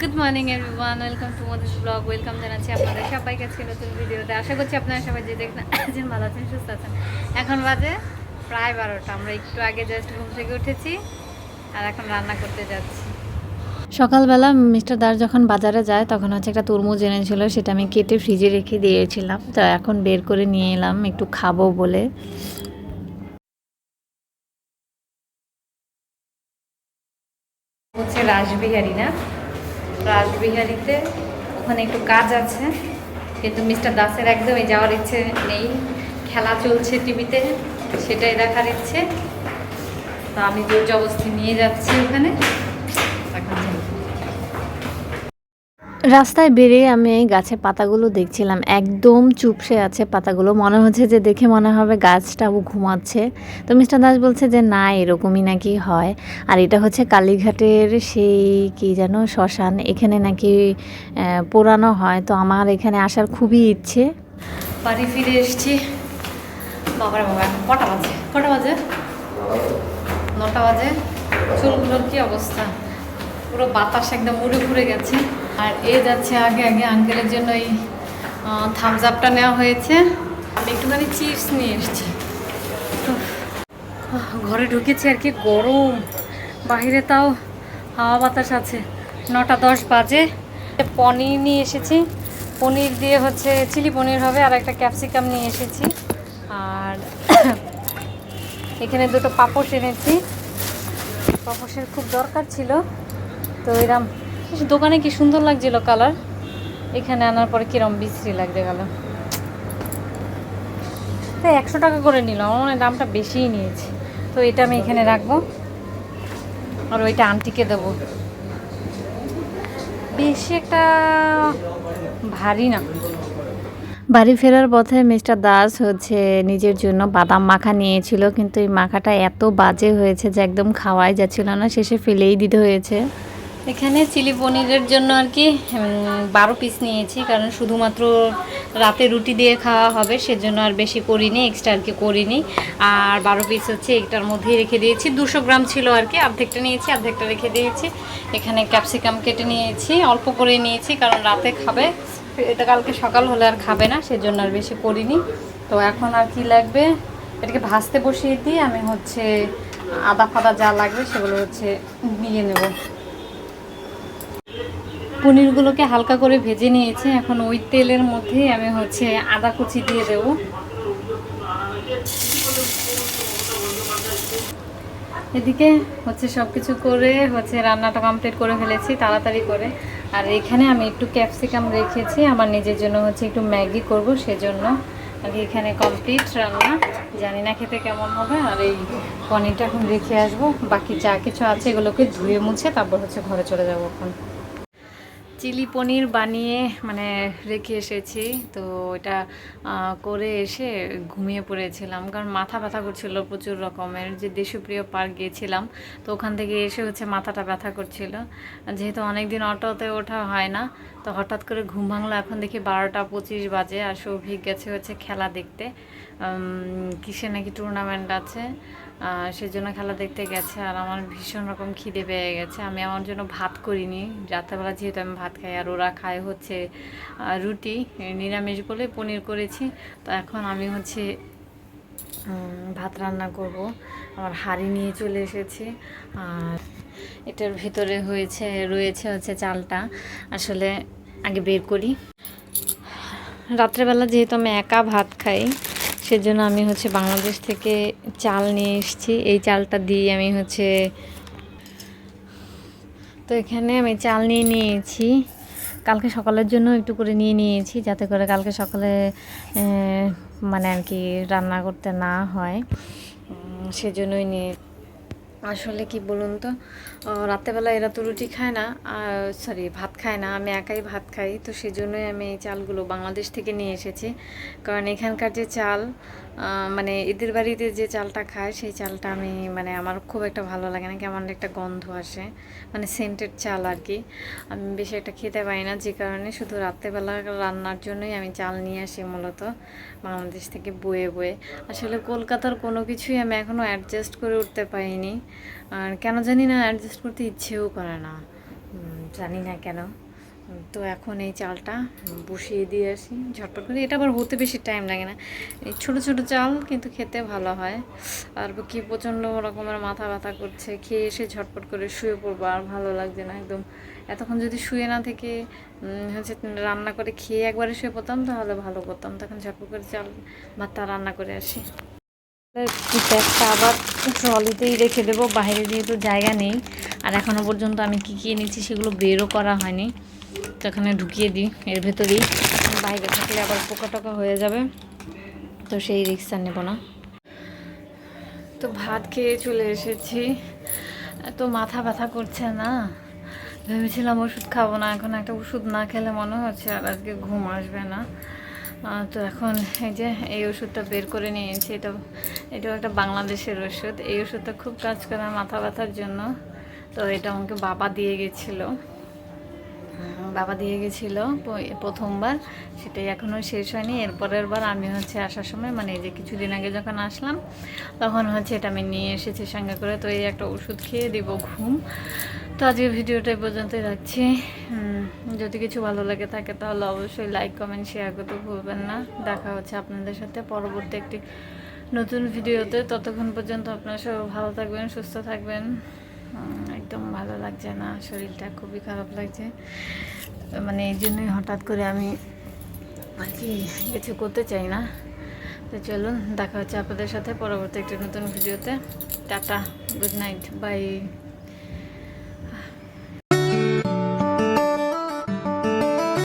Good morning everyone welcome to Madhu's blog welcome জানাচ্ছি আপনাদের সবাইকে আজকে নতুন ভিডিওতে। আশা করছি আপনারা সবাই যে দেখেন আছেন ভালো আছেন, সুস্থ আছেন। এখন বাজে প্রায় বারোটা। আমরা একটু আগে জাস্ট ঘুম থেকে উঠেছি আর এখন রান্না করতে যাচ্ছি। সকালবেলা মিস্টার দাস যখন বাজারে যায়, তখন হচ্ছে একটা তরমুজ এনেছিল, সেটা আমি কেটে ফ্রিজে রেখে দিয়েছিলাম। তো এখন বের করে নিয়ে এলাম, একটু খাব বলে। হচ্ছে রাসবিহারি না? রাসবিহারিতে ওখানে একটু কাজ আছে। কিন্তু মিস্টার দাসের একদমই যাওয়ার ইচ্ছে নেই। খেলা চলছে টিভিতে, সেটাই দেখার ইচ্ছে। তো আমি জোর জবস্তি নিয়ে যাচ্ছি ওখানে, এখন। রাস্তায় বেরিয়ে আমি এই গাছের পাতাগুলো দেখছিলাম। একদম চুপসে আছে পাতাগুলো। মনে হচ্ছে যে দেখে মনে হবে গাছটাও ঘুমাচ্ছে। তো মিস্টার দাস বলছে যে, না, এরকমই নাকি হয়। আর এটা হচ্ছে কালীঘাটের সেই কি যেন শ্মশান। এখানে নাকি পোড়ানো হয়। তো আমার এখানে আসার খুবই ইচ্ছে। বাড়ি ফিরে এসেছি। বাবার বাবা কটা বাজে? কটা বাজে? নটা বাজে। চুলগুলোর কি অবস্থা? পুরো বাতাস একদম উড়ে ঘুরে গেছে। আর এ যাচ্ছে আগে আগে আঙ্কেলের জন্য এই থামস আপটা নেওয়া হয়েছে। আমি একটুখানি চিপস নিয়ে এসেছি। ঘরে ঢুকেছি আর কি, গরম। বাইরে তাও হাওয়া বাতাস আছে। নটা দশ বাজে। পনির নিয়ে এসেছি। পনির দিয়ে হচ্ছে চিলি পনির হবে আর একটা ক্যাপসিকাম নিয়ে এসেছি। আর এখানে দুটো পাপোশ এনেছি। পাপোশের খুব দরকার ছিল। তো এরম দোকানে কি সুন্দর লাগছিল কালার? এখানে আনার পরে কিরম বিশ্রী লাগতে গেল। তাই একশো টাকা করে নিল, আমার দামটা বেশিই নিয়েছে। তো এটা আমি এখানে রাখব। আর ওইটা আন্টিকে দেবো। বেশি একটা ভারী না। বাড়ি ফেরার পথে মিস্টার দাস হচ্ছে নিজের জন্য বাদাম মাখা নিয়েছিল, কিন্তু এই মাখাটা এত বাজে হয়েছে যে একদম খাওয়াই যাচ্ছিল না, শেষে ফেলেই দিতে হয়েছে। এখানে চিলি পনিরের জন্য আর কি বারো পিস নিয়েছি, কারণ শুধুমাত্র রাতে রুটি দিয়ে খাওয়া হবে, সেজন্য আর বেশি করিনি এক্সট্রা আর কি করিনি। আর বারো পিস হচ্ছে একটার মধ্যেই রেখে দিয়েছি, দুশো গ্রাম ছিল আর কি, অর্ধেকটা নিয়েছি, অর্ধেকটা রেখে দিয়েছি। এখানে ক্যাপসিকাম কেটে নিয়েছি, অল্প করে নিয়েছি, কারণ রাতে খাবে, এটা কালকে সকাল হলে আর খাবে না, সেজন্য আর বেশি করিনি। তো এখন আর কি লাগবে, এটাকে ভাজতে বসিয়ে দিয়ে আমি হচ্ছে আদা ফাদা যা লাগবে সেগুলো হচ্ছে নিয়ে নেব। পনিরগুলোকে হালকা করে ভেজে নিয়েছি। এখন ওই তেলের মধ্যে আমি হচ্ছে আদা কুচি দিয়ে দেব। এদিকে হচ্ছে সব কিছু করে হচ্ছে রান্নাটা কমপ্লিট করে ফেলেছি, তাড়াতাড়ি করে। আর এখানে আমি একটু ক্যাপসিকাম রেখেছি। আমার নিজের জন্য হচ্ছে একটু ম্যাগি করব সেজন্য। আর এখানে কমপ্লিট রান্না। জানি না খেতে কেমন হবে। আর এই পনিরটা এখন রেখে আসব। বাকি যা কিছু আছে এগুলোকে ধুয়ে মুছে তারপর হচ্ছে ঘরে চলে যাব এখন। চিলি পনির বানিয়ে মানে রেখে এসেছি। তো এটা করে এসে ঘুমিয়ে পড়েছিলাম। কারণ মাথা ব্যথা করছিল প্রচুর রকমের। যে দেশপ্রিয় পার্ক গিয়েছিলাম, তো ওখান থেকে এসে হচ্ছে মাথাটা ব্যথা করছিল। যেহেতু অনেক দিন অটোতে ওঠা হয় না তো হঠাৎ করে ঘুম ভাঙলো। এখন দেখি বারোটা পঁচিশ বাজে আর সৌভিক গেছে হচ্ছে খেলা দেখতে। কিসে নাকি টুর্নামেন্ট আছে? সেজন্য খেলা দেখতে গেছে আর আমার ভীষণ রকম খিদে পেয়ে গেছে। আমি আমার জন্য ভাত করিনি। রাত্রেবেলা যেহেতু আমি ভাত খাই আর ওরা খায় হচ্ছে রুটি, নিরামিষ বলে পনির করেছি। তো এখন আমি হচ্ছে ভাত রান্না করব। আমার হাঁড়ি নিয়ে চলে এসেছি। আর এটার ভিতরে হয়েছে, রয়েছে হচ্ছে চালটা। আসলে আগে বের করি। রাত্রেবেলা যেহেতু আমি একা ভাত খাই, সেজন্য আমি হচ্ছে বাংলাদেশ থেকে চাল নিয়ে এসেছি। এই চালটা দিয়ে আমি হচ্ছে তো এখানে আমি চাল নিয়ে নিয়েছি। কালকে সকালের জন্য একটু করে নিয়ে নিয়েছি, যাতে করে কালকে সকালে মানে আর কি রান্না করতে না হয়। সেজন্যই নিয়ে আসলে কি বলুন তো? রাত্রেবেলা এরা তো রুটি খায় না সরি ভাত খায় না, আমি একাই ভাত খাই। তো সেজন্যই আমি এই চালগুলো বাংলাদেশ থেকে নিয়ে এসেছি। কারণ এখানকার যে চাল মানে এদের বাড়িতে যে চালটা খায়, সেই চালটা আমি মানে আমার খুব একটা ভালো লাগে না। কেমন একটা গন্ধ আসে মানে সেন্টেড চাল আর কি আমি বেশি একটা খেতে পারি না, যে কারণে শুধু রাত্রেবেলা রান্নার জন্যই আমি চাল নিয়ে আসি মূলত, বাংলাদেশ থেকে বয়ে বয়ে। আসলে কলকাতার কোনো কিছুই আমি এখনও অ্যাডজাস্ট করে উঠতে পারিনি। আর কেন জানি না অ্যাডজাস্ট করতে ইচ্ছেও করে না। জানি না কেন। তো এখন এই চালটা বসিয়ে দিয়ে আসি, ঝটপট করে। এটা আবার হতে বেশি টাইম লাগে না। এই ছোটো ছোটো চাল কিন্তু খেতে ভালো হয়। আর কি প্রচণ্ড রকমের মাথা ব্যথা করছে, খেয়ে এসে ঝটপট করে শুয়ে পড়ব, আর ভালো লাগছে না একদম। এতক্ষণ যদি শুয়ে না থেকে হচ্ছে রান্না করে খেয়ে একবারে শুয়ে পড়তাম, তাহলে ভালো করতাম। তখন ঝটপট করে চাল ভাতটা রান্না করে আসি। ব্যাগটা আবার ট্রলিতেই রেখে দেবো, বাইরে যেহেতু জায়গা নেই। আর এখনও পর্যন্ত আমি কী কী এনেছি সেগুলো বেরও করা হয়নি। তো এখানে ঢুকিয়ে দিই, এর ভেতরেই। বাইরে থাকলে আবার পোকা টোকা হয়ে যাবে। তো সেই রিক্সা নেব না। তো ভাত খেয়ে চলে এসেছি। তো মাথা ব্যথা করছে না। ভেবেছিলাম ওষুধ খাব না, এখন একটা ওষুধ না খেলে মনে হচ্ছে আর আজকে ঘুম আসবে না। তো এখন এই যে এই ওষুধটা বের করে নিয়েছি এটা, এটাও একটা বাংলাদেশের ওষুধ। এই ওষুধটা খুব কাজ করে মাথা ব্যথার জন্য। তো এটা আমাকে বাবা দিয়ে গেছিল। বাবা দিয়ে গেছিল প্রথমবার। সেটাই এখনও শেষ হয়নি। এরপরের বার আমি হচ্ছে আসার সময় মানে এই যে কিছুদিন আগে যখন আসলাম, তখন হচ্ছে এটা আমি নিয়ে এসেছি সঙ্গে করে। তো এই একটা ওষুধ খেয়ে দিব ঘুম। তো আজকে ভিডিওটা পর্যন্তই রাখছি। যদি কিছু ভালো লাগে থাকে তাহলে অবশ্যই লাইক কমেন্ট শেয়ার করতে ভুলবেন না। দেখা হচ্ছে আপনাদের সাথে পরবর্তী একটি নতুন ভিডিওতে। ততক্ষণ পর্যন্ত আপনারা সব ভালো থাকবেন, সুস্থ থাকবেন। একদম ভালো লাগছে না, শরীরটা খুবই খারাপ লাগছে। মানে এই জন্যই হঠাৎ করে আমি আর কি কিছু করতে চাই না। তো চলুন, দেখা হচ্ছে আপনাদের সাথে পরবর্তী একটি নতুন ভিডিওতে। Tata, good night, bye.